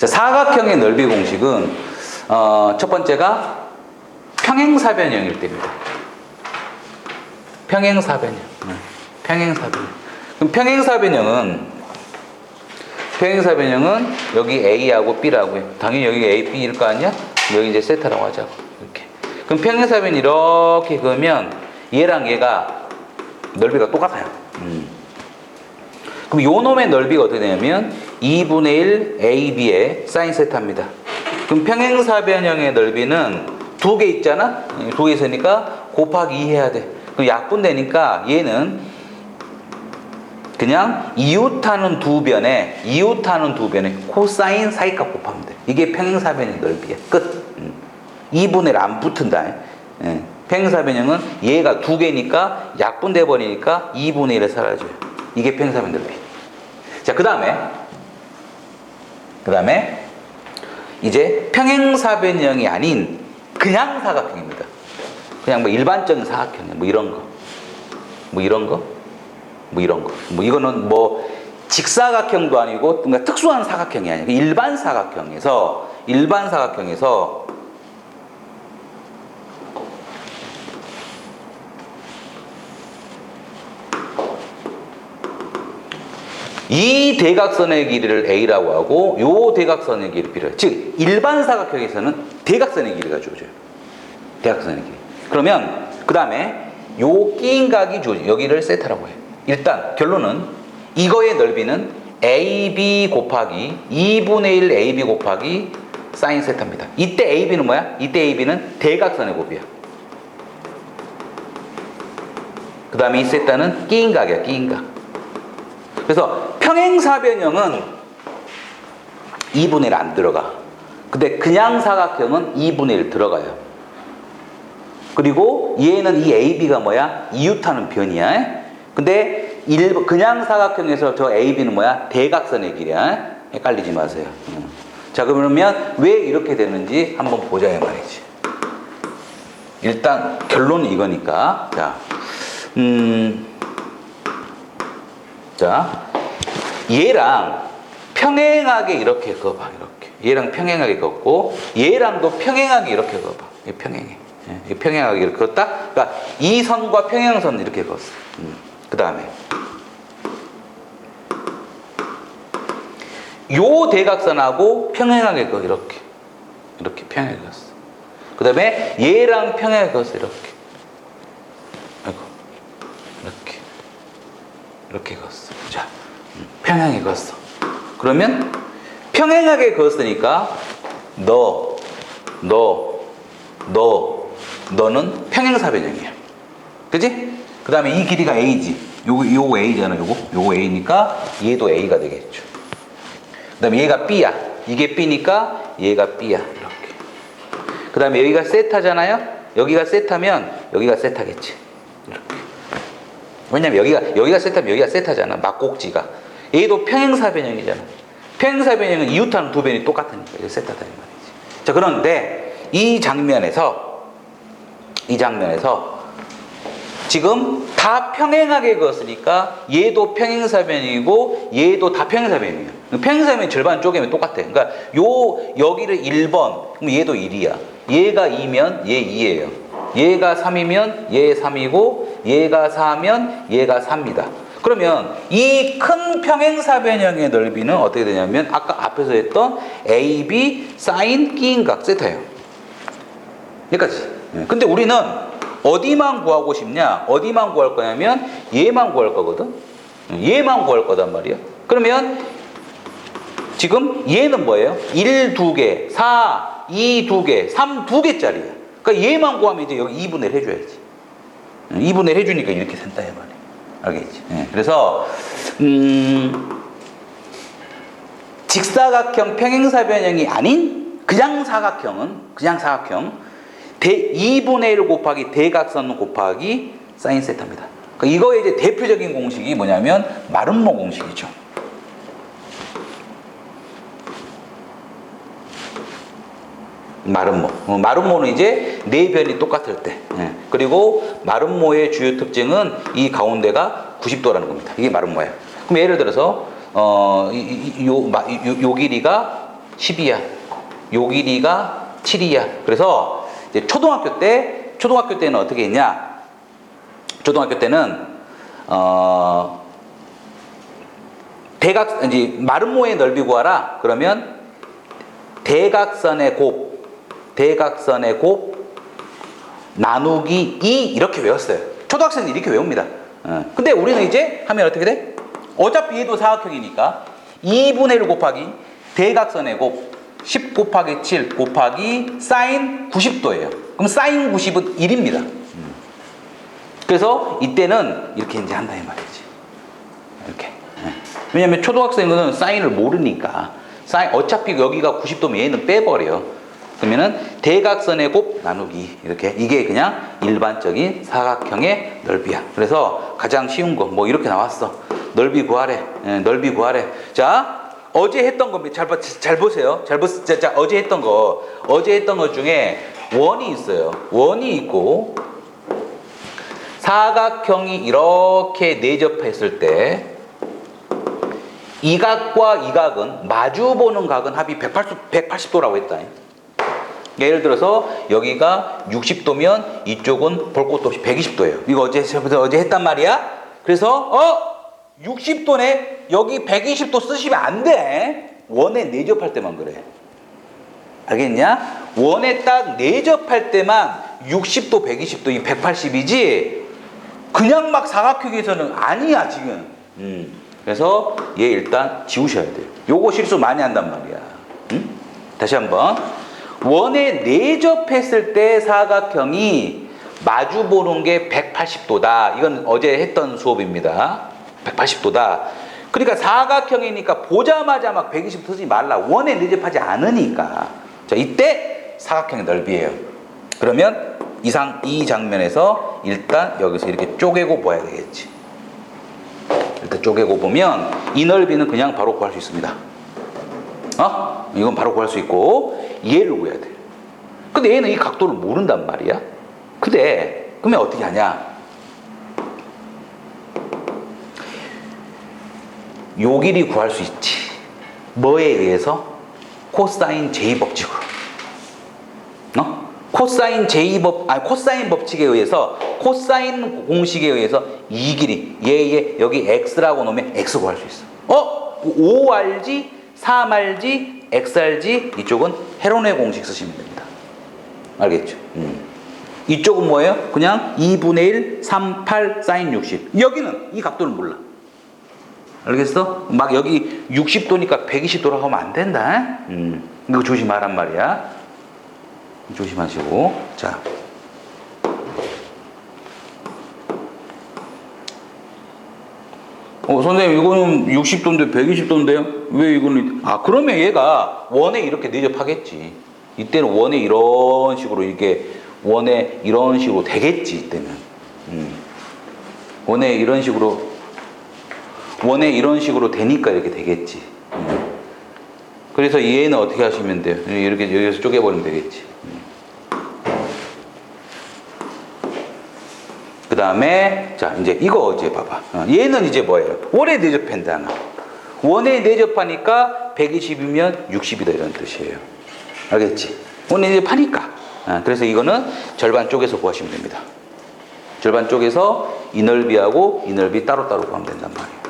자, 사각형의 넓이 공식은 어, 첫 번째가 평행사변형일 때입니다. 평행사변형. 네, 평행사변형. 그럼 평행사변형은 평행사변형은 여기 A하고 B라고 해요. 당연히 여기 A, B일 거 아니야? 여기 이제 세타라고 하자고. 이렇게. 그럼 평행사변 이렇게 그으면 얘랑 얘가 넓이가 똑같아요. 음. 그럼 요 놈의 넓이가 어떻게 되냐면 2분의 1 AB의 사인 세타입니다. 그럼 평행사변형의 넓이는 두 개 있잖아? 두 개 있으니까 곱하기 2 해야 돼. 그럼 약분되니까 얘는 그냥 이웃하는 두 변에 이웃하는 두 변에 코사인 사이값 곱하면 돼. 이게 평행사변의 넓이야. 끝. 음. 2분의 1 안 붙은다. 예. 평행사변형은 얘가 두 개니까 약분돼 버리니까 2분의 1을 사라져요. 이게 평행사변 넓이. 자, 그 다음에 그 다음에 이제 평행사변형이 아닌 그냥 사각형입니다. 그냥 뭐 일반적인 사각형, 뭐 이런 거, 뭐 이런 거, 뭐 이런 거, 뭐 이거는 뭐 직사각형도 아니고 뭔가 특수한 사각형이 아니야. 일반 사각형에서 일반 사각형에서 이 대각선의 길이를 A라고 하고 요 대각선의 길이 B를 즉 일반 사각형에서는 대각선의 길이가 주어져요. 대각선의 길이. 그러면 그 다음에 요 끼인 각이 주어져 여기를 세타라고 해요. 일단 결론은 이거의 넓이는 AB 곱하기 2분의 1 AB 곱하기 사인 세타입니다. 이때 AB는 뭐야? 이때 AB는 대각선의 곱이야. 그 다음에 이 세타는 끼인 각이야, 끼인 각. 그래서 평행사 변형은 2분의 1 안 들어가. 근데 그냥 사각형은 2분의 1 들어가요. 그리고 얘는 이 AB가 뭐야? 이웃하는 변이야. 근데 일, 그냥 사각형에서 저 AB는 뭐야? 대각선의 길이야. 헷갈리지 마세요. 음. 자, 그러면 왜 이렇게 되는지 한번 보자, 이 말이지. 일단 결론은 이거니까. 자, 음, 자, 얘랑 평행하게 이렇게 그어봐, 이렇게. 얘랑 평행하게 걷고, 얘랑도 평행하게 이렇게 그어봐. 이 평행해. 예, 이 평행하게 이렇게 그었다? 그러니까 이 선과 평행선 이렇게 그었어. 음, 그 다음에. 요 대각선하고 평행하게 그어, 이렇게. 이렇게 평행하게 그었어. 그 다음에 얘랑 평행하게 그었어, 이렇게. 아이고. 이렇게. 이렇게 그었어. 자, 음, 평행하게 그었어. 그러면 평행하게 그었으니까 너, 너, 너, 너는 평행사변형이야. 그지? 그 다음에 이 길이가 A지. 요거, 요거 A잖아, 요거. 요거 A니까 얘도 A가 되겠죠. 그 다음에 얘가 B야. 이게 B니까 얘가 B야. 이렇게. 그 다음에 여기가 세타잖아요? 여기가 세타면 여기가 세타겠지. 이렇게. 왜냐면 여기가 여기가 세타면 여기가 세타잖아. 막곡지가. 얘도 평행사 변형이잖아. 평행사 변형은 이웃하는 두 변이 똑같으니까 이게 세타다 이 말이지. 자 그런데 이 장면에서 이 장면에서 지금 다 평행하게 그었으니까 얘도 평행사 변이고 얘도 다 평행사 변이에요. 평행사 변이 절반 쪼개면 똑같아. 그러니까 요 여기를 1번 그럼 얘도 1이야. 얘가 2면 얘 2예요. 얘가 3이면 얘 3이고 얘가 4면 얘가 4입니다. 그러면 이 큰 평행사변형의 넓이는 어떻게 되냐면 아까 앞에서 했던 AB 사인 끼인각 세타예요. 여기까지. 예. 근데 우리는 어디만 구하고 싶냐? 어디만 구할 거냐면 얘만 구할 거거든. 얘만 구할 거단 말이야. 그러면 지금 얘는 뭐예요? 1 2개, 4, 2 2개, 3 2개짜리야. 그러니까 얘만 구하면 이제 여기 2분의 1 해줘야지. 2분의 1 해주니까 이렇게 된다 이 말이야. 알겠지? 예. 그래서 음, 직사각형 평행사 변형이 아닌 그냥 사각형은 그냥 사각형 대 2분의 1 곱하기 대각선 곱하기 사인 세타입니다. 그러니까 이거의 이제 대표적인 공식이 뭐냐면 마름모 공식이죠. 마름모. 어, 마름모는 이제 네 변이 똑같을 때. 예. 그리고 마름모의 주요 특징은 이 가운데가 90도라는 겁니다. 이게 마름모예요. 그럼 예를 들어서 어, 요, 마- 요, 요 길이가 10이야. 요 길이가 7이야. 그래서 이제 초등학교 때 초등학교 때는 어떻게 했냐? 초등학교 때는 어 대각 이제 마름모의 넓이 구하라. 그러면 대각선의 곱 대각선의 곱 나누기 2 이렇게 외웠어요. 초등학생들이 이렇게 외웁니다. 어. 근데 우리는 이제 하면 어떻게 돼? 어차피 얘도 사각형이니까 2분의 1 곱하기 대각선의 곱 10 곱하기 7 곱하기 사인 90도예요. 그럼 사인 90은 1입니다. 그래서 이때는 이렇게 이제 한다 이 말이지. 이렇게. 예. 왜냐면 초등학생은 사인을 모르니까 사인 어차피 여기가 90도면 얘는 빼버려. 그러면은 대각선의 곱 나누기 이렇게 이게 그냥 일반적인 사각형의 넓이야. 그래서 가장 쉬운 거 뭐 이렇게 나왔어. 넓이 구하래. 예, 넓이 구하래. 자 어제 했던 겁니다. 잘, 봐- 잘 보세요. 잘 보세요. 자, 자 어제 했던 거 어제 했던 것 중에 원이 있어요. 원이 있고 사각형이 이렇게 내접했을 때 이 각과 이 각은 마주 보는 각은 합이 180, 180도라고 했다. 예를 들어서 여기가 60도면 이쪽은 볼 것도 없이 120도예요. 이거 어제 어제 했단 말이야. 그래서 어 60도네 여기 120도 쓰시면 안 돼. 원에 내접할 때만 그래. 알겠냐? 원에 딱 내접할 때만 60도, 120도, 이 180이지 그냥 막 사각형에서는 아니야 지금. 음. 그래서 얘 일단 지우셔야 돼요. 요거 실수 많이 한단 말이야. 음? 다시 한번 원에 내접했을 때 사각형이 마주 보는 게 180도다. 이건 어제 했던 수업입니다. 180도다. 그러니까 사각형이니까 보자마자 막 120 쓰지 말라. 원에 내접하지 않으니까. 자, 이때 사각형의 넓이에요. 그러면 이상 이 장면에서 일단 여기서 이렇게 쪼개고 봐야 되겠지. 일단 쪼개고 보면 이 넓이는 그냥 바로 구할 수 있습니다. 어? 이건 바로 구할 수 있고 얘를 구해야 돼. 근데 얘는 이 각도를 모른단 말이야. 근데 그러면 어떻게 하냐? 요 길이 구할 수 있지. 뭐에 의해서? 코사인 J 법칙으로. 어? 코사인 J 법, 아니 코사인 법칙에 의해서 코사인 공식에 의해서 이 길이 얘의 여기 x라고 놓으면 x 구할 수 있어. 어? 5rg, 3rg, xrg 이쪽은 헤론의 공식 쓰시면 됩니다. 알겠죠? 음. 이쪽은 뭐예요? 그냥 2분의 1, 3, 8, 사인 60. 여기는 이 각도를 몰라. 알겠어? 막 여기 60도니까 120도라고 하면 안 된다. 음. 이거 조심하란 말이야. 조심하시고. 자. 어, 선생님, 이거는 60도인데 120도인데요? 왜 이거는. 아, 그러면 얘가 원에 이렇게 내접하겠지. 이때는 원에 이런 식으로 이렇게 원에 이런 식으로 되겠지, 이때는. 음. 원에 이런 식으로 원에 이런 식으로 되니까 이렇게 되겠지. 음. 그래서 얘는 어떻게 하시면 돼요? 이렇게 여기서 쪼개버리면 되겠지. 그 다음에, 자, 이제 이거 이제 봐봐. 어, 얘는 이제 뭐예요? 원에 내접한다나. 원에 내접하니까 120이면 60이다 이런 뜻이에요. 알겠지? 원에 내접하니까. 어, 그래서 이거는 절반 쪼개서 구하시면 됩니다. 절반 쪼개서 이 넓이하고 이 넓이 따로따로 구하면 된단 말이에요.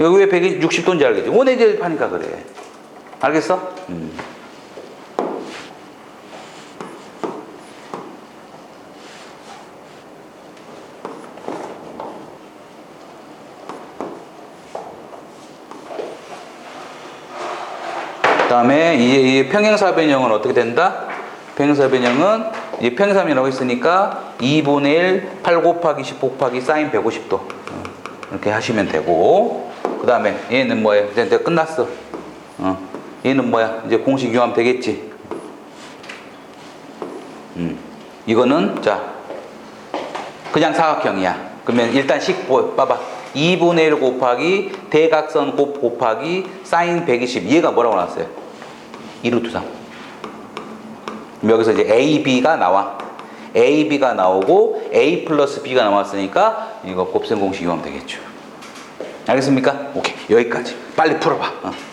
여기 왜 160도인지 알겠지? 원에 대입하니까 그래. 알겠어? 음. 그 다음에 이, 이 평행사 변형은 어떻게 된다? 평행사 변형은 이 평행사변이라고 했으니까 2분의 1, 8 곱하기 10 곱하기 사인 150도. 어, 이렇게 하시면 되고. 그 다음에 얘는 뭐예요? 이제 이제 끝났어. 어. 얘는 뭐야? 이제 공식 이용하면 되겠지. 음. 이거는 자 그냥 사각형이야. 그러면 일단 식 보, 봐봐. 2분의 1 곱하기 대각선 곱 곱하기 사인 120 얘가 뭐라고 나왔어요? 2루트 3 그럼 여기서 이제 A, B가 나와. A, B가 나오고 A 플러스 B가 나왔으니까 이거 곱셈 공식 이용하면 되겠죠. 알겠습니까? 오케이. 여기까지. 빨리 풀어봐. 어.